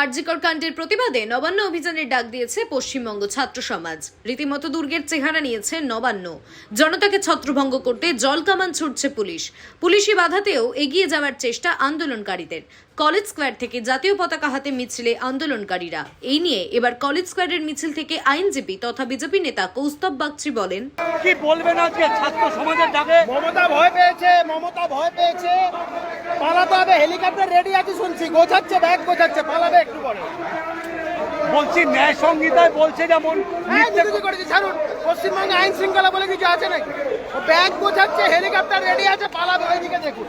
আরজিকর কাণ্ডের প্রতিবাদে নবান্ন অভিযানের ডাক দিয়েছে পশ্চিমবঙ্গ ছাত্র সমাজ। রীতিমতো দুর্গের চেহারা নিয়েছে নবান্ন। জনতাকে ছত্রভঙ্গ করতে জল কামান ছুটছে পুলিশ। পুলিশি বাধাতেও এগিয়ে যাওয়ার চেষ্টা আন্দোলনকারীদের। কলেজ স্কোয়ার থেকে জাতীয় পতাকা হাতে মিছিলে আন্দোলনকারীরা। এই নিয়ে এবার কলেজ স্কোয়ারের মিছিল থেকে আইনজীবী তথা বিজেপি নেতা কৌস্তব বাগচি বলেন কি বলবেন আজকে ছাত্র সমাজের ডাকে? মমতা ভয় পেয়েছে মমতা ভয় পেয়েছে। পালাতে হবে হেলিকপ্টার রেডি আছে শুনছি। গোছাচ্ছে ব্যাগ গোছাচ্ছে পালাবে একটু পরে। বলছি ন্যায় সংহিতায় বলছে যেমন করেছে ছাড়ুন। পশ্চিমবঙ্গে আইন শৃঙ্খলা বলে কিছু আছে নাকি? ব্যাগ গোছাচ্ছে হেলিকপ্টার রেডি আছে পালাবে ওইদিকে দেখুন।